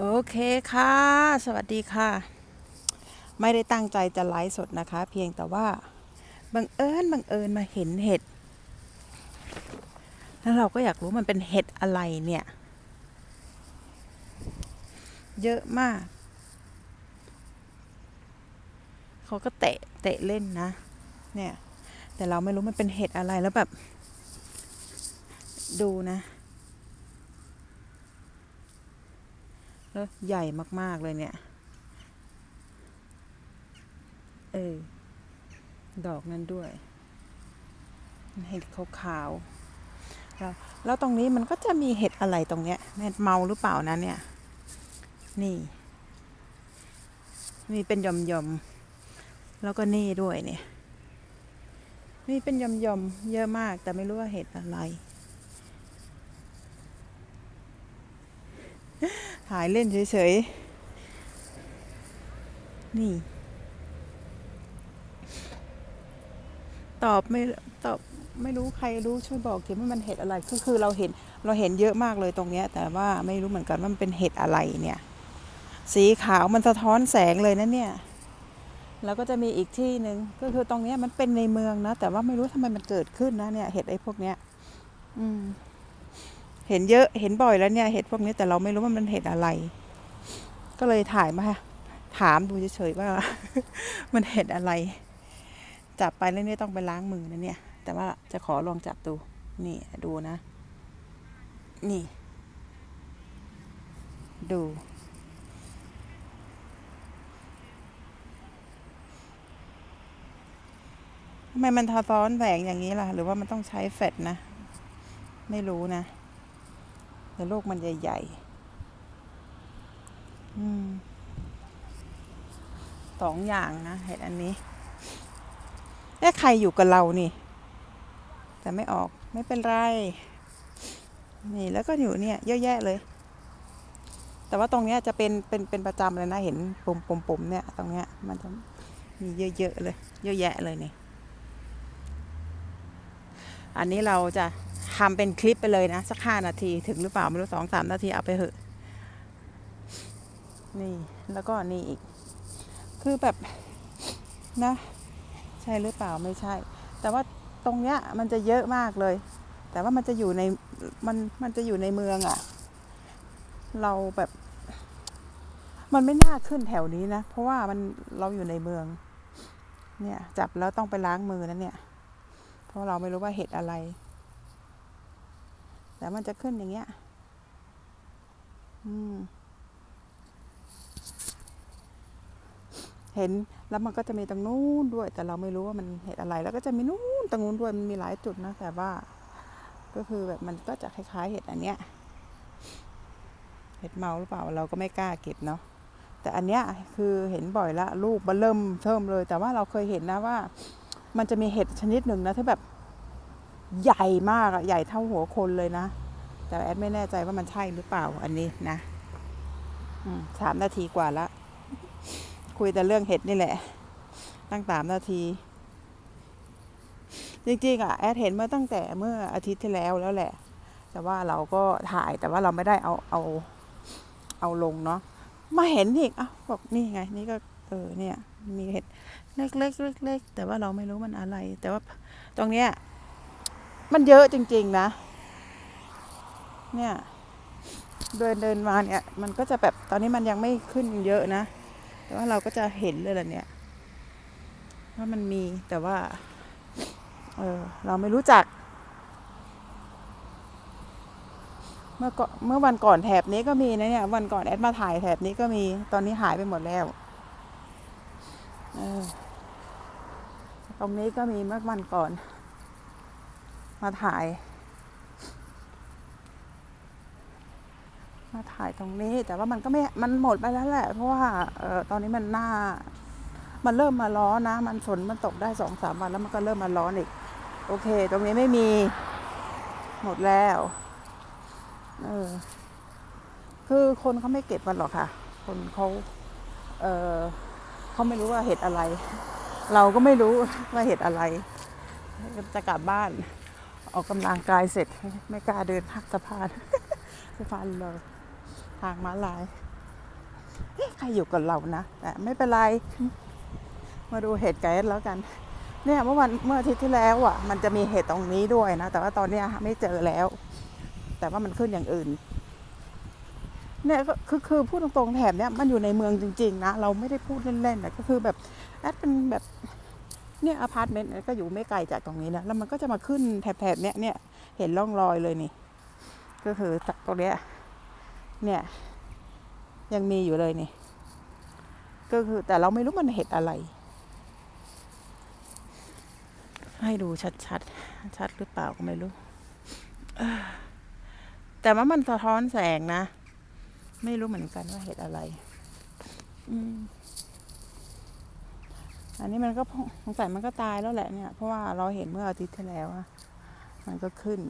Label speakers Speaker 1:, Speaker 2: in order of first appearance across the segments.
Speaker 1: โอเคค่ะ สวัสดีค่ะ ไม่ได้ตั้งใจจะไลฟ์สดนะคะ เพียงแต่ว่าบังเอิญบังเอิญมาเห็นเห็ด แล้วเราก็อยากรู้มันเป็นเห็ดอะไรเนี่ย เยอะมาก เขาก็เตะเตะเล่นนะ เนี่ย แต่เราไม่รู้มันเป็นเห็ดอะไรแล้วแบบ ดูนะ แล้วใหญ่มาก ๆ เลยเนี่ย เออ ดอกนั้นด้วย เห็ดขาวๆแล้วแล้วตรงนี้มันก็จะมีเห็ดอะไรตรงเนี้ยแม่เมาหรือเปล่านะเนี่ย นี่ มีเป็นย่อมแล้วก็นี่ด้วยเนี่ย มีเป็นย่อมเยอะมาก แต่ไม่รู้ว่าเห็ดอะไร ถ่ายเล่นเฉยๆ นี่ ตอบไม่ตอบไม่รู้ใครรู้ช่วยบอกทีว่ามันเห็ดอะไรก็คือเราเห็นเราเห็นเยอะมากเลยตรงเนี้ย แต่ว่าไม่รู้เหมือนกันว่ามันเป็นเห็ดอะไรเนี่ย สีขาวมันสะท้อนแสงเลยนะเนี่ย แล้วก็จะมีอีกที่หนึ่งก็คือตรงเนี้ยมันเป็นในเมืองนะแต่ว่าไม่รู้ทำไมมันเกิดขึ้นนะเนี่ยเห็ดไอ้พวกเนี้ย อืม เห็นเยอะเห็นบ่อยแล้วเนี่ยเห็ดพวกนี้แต่เราไม่รู้ว่ามันเห็ดอะไร ก็เลยถ่ายมาถามดูเฉยๆว่า มันเห็ดอะไร จับไปแล้วเนี่ยต้องไปล้างมือนะเนี่ย แต่ว่าจะขอลองจับดู นี่ดูนะ นี่ ดูทำไมมันทาซ้อนแหวงอย่างนี้ล่ะ หรือว่ามันต้องใช้แฟลชนะ ไม่รู้นะ แต่โลกมันใหญ่ๆสองอย่างนะเห็ดอันนี้เอ๊ะใครอยู่กับเรานี่ แต่ไม่ออกไม่เป็นไร นี่แล้วก็อยู่เนี่ยเยอะแยะเลย แต่ว่าตรงเนี้ยจะเป็นเป็นเป็นประจำเลยนะเห็นปมปมปมเนี่ย ตรงเนี้ยมันจะมีเยอะๆเลย เยอะแยะเลยนี่ อันนี้เราจะ ทำเป็นคลิปไปเลยนะ สักห้านาทีถึงหรือเปล่า ไม่รู้สองสามนาทีเอาไปเถอะ นี่แล้วก็นี่อีก คือแบบนะ ใช่หรือเปล่าไม่ใช่ แต่ว่าตรงเนี้ยมันจะเยอะมากเลย แต่ว่ามันจะอยู่ในมันมันจะอยู่ในเมืองอะ่ะ เราแบบ มันไม่น่าขึ้นแถวนี้นะ เพราะว่ามันเราอยู่ในเมือง เนี่ย จับแล้วต้องไปล้างมือนะเนี่ย เพราะเราไม่รู้ว่าเห็ดอะไร แต่มันจะขึ้นอย่างเงี้ย อืม เห็นแล้วมันก็จะมีตรงนู้นด้วย แต่เราไม่รู้ว่ามันเห็ดอะไร แล้วก็จะมีนู้นตรงนู้นด้วยมันมีหลายจุดนะแต่ว่า ก็คือแบบมันก็จะคล้ายๆ เห็ดอันเนี้ย เห็ดเมาหรือเปล่าเราก็ไม่กล้าเก็บเนาะแต่อันเนี้ยคือเห็นบ่อยละลูกมันเริ่มเพิ่มเลย แต่ว่าเราเคยเห็นนะว่า มันจะมีเห็ดชนิดหนึ่งนะที่แบบ ใหญ่มากอะใหญ่เท่าหัวคนเลยนะ แต่แอดไม่แน่ใจว่ามันใช่หรือเปล่าอันนี้นะสามนาทีกว่าละคุยแต่เรื่องเห็ดนี่แหละ ตั้งสามนาที จริงๆอะแอดเห็นเมื่อตั้งแต่เมื่ออาทิตย์ที่แล้วแล้วแหละ แต่ว่าเราก็ถ่ายแต่ว่าเราไม่ได้เอาเอาเอาลงเนาะมาเห็นอีกอะบอกนี่ไง นี่ก็เออเนี่ย มีเห็ดเล็กๆเล็กๆแต่ว่าเราไม่รู้มันอะไร แต่ว่าตรงเนี้ย มันเยอะจริง ๆ นะ เนี่ย เดินเดินมาเนี่ย มันก็จะแบบตอนนี้มันยังไม่ขึ้นเยอะนะ แต่ว่าเราก็จะเห็นเลยล่ะเนี่ย ว่ามันมีแต่ว่า เออเราไม่รู้จัก เมื่อก่อนเมื่อวันก่อนแถบนี้ก็มีนะเนี่ย วันก่อนแอดมาถ่ายแถบนี้ก็มีตอนนี้หายไปหมดแล้วเออตรงนี้ก็มีเมื่อวันก่อน มาถ่าย มาถ่ายตรงนี้ แต่ว่ามันก็ไม่ มันหมดไปแล้วแหละ เพราะว่าเออตอนนี้มันหน้า มันเริ่มมาร้อนนะ มันฝนมันตกได้สองสามวันแล้วมันก็เริ่มมาร้อนอีก โอเค ตรงนี้ไม่มี หมดแล้ว เออ คือคนเขาไม่เก็บมันหรอกค่ะ คนเขาเออเขาไม่รู้ว่าเห็ดอะไร เราก็ไม่รู้ว่าเห็ดอะไร จะกลับบ้าน ออกกำลังกายเสร็จ ไม่กล้าเดินพักสะพานสะพานเลยทางม้าลายใครอยู่กับเรานะ แต่ไม่เป็นไร มาดูเห็ดไก่แล้วกัน เนี่ยเมื่อวันเมื่ออาทิตย์ที่แล้วอะ มันจะมีเห็ดตรงนี้ด้วยนะ แต่ว่าตอนเนี้ยไม่เจอแล้ว แต่ว่ามันขึ้นอย่างอื่นเนี่ยก็คือคือพูดตรงๆแถบเนี้ยมันอยู่ในเมืองจริง ๆ นะ เราไม่ได้พูดเล่นๆนะก็คือแบบแอดเป็นแบบ เนี่ยอพาร์ตเมนต์ก็อยู่ไม่ไกลจากตรงนี้นะแล้วมันก็จะมาขึ้นแถบๆเนี้ยเนี่ยเห็นร่องรอยเลยนี่ ก็คือตรงเนี้ยเนี่ยยังมีอยู่เลยนี่ ก็คือแต่เราไม่รู้มันเห็ดอะไร ให้ดูชัดๆ ชัดหรือเปล่าก็ไม่รู้ แต่ว่ามันสะท้อนแสงนะ ไม่รู้เหมือนกันว่าเห็ดอะไร อืม อันนี้มันก็สงสัยมันก็ตายแล้วแหละเนี่ย เพราะว่าเราเห็นเมื่ออาทิตย์ที่แล้วอะมันก็ขึ้น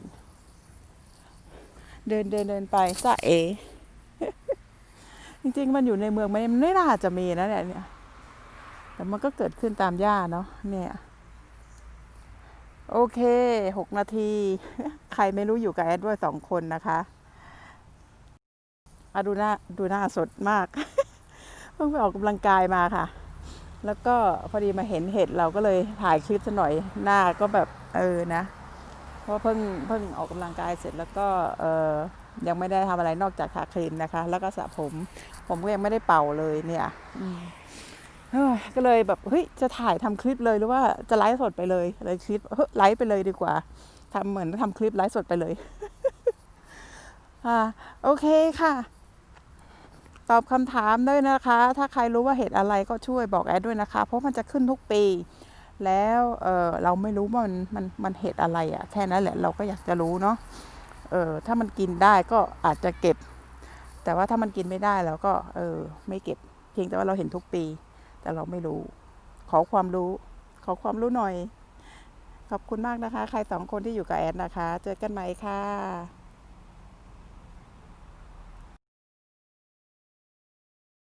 Speaker 1: เดินเดินเดินไปซะเอ จริงๆ มันอยู่ในเมืองมันไม่น่าจะมีนะเนี่ยเนี่ย แต่มันก็เกิดขึ้นตามหญ้าเนาะเนี่ย โอเคหกนาที ใครไม่รู้อยู่กับแอดด้วยสองคนนะคะอะดูหน้าดูหน้าสดมาก เพิ่งไปออกกำลังกายมาค่ะ แล้วก็พอดีมาเห็นเห็ดเราก็เลยถ่ายคลิปซะหน่อยหน้าก็แบบเออนะ เพราะเพิ่งเพิ่งออกกำลังกายเสร็จแล้วก็เออยังไม่ได้ทำอะไรนอกจากทาครีมนะคะ แล้วก็สระผม ผมก็ยังไม่ได้เป่าเลยเนี่ยก็เลยแบบเฮ้ยจะถ่ายทำคลิปเลยหรือว่าจะไลฟ์สดไปเลยเลยคลิปไลฟ์ไปเลยดีกว่าทำเหมือนทำคลิปไลฟ์สดไปเลยอ่าโอเคค่ะ ตอบคำถามด้วยนะคะ ถ้าใครรู้ว่าเหตุอะไรก็ช่วยบอกแอดด้วยนะคะ เพราะมันจะขึ้นทุกปี แล้วเออเราไม่รู้ว่ามันมันมันเหตุอะไรอะ่ะแค่นั้นแหละเราก็อยากจะรู้เนาะเออถ้ามันกินได้ก็อาจจะเก็บ แต่ว่าถ้ามันกินไม่ได้เราก็เออไม่เก็บ เพียงแต่ว่าเราเห็นทุกปี แต่เราไม่รู้ ขอความรู้ ขอความรู้หน่อย ขอบคุณมากนะคะ ใครสองคนที่อยู่กับแอดนะคะ เจอกันใหม่ค่ะ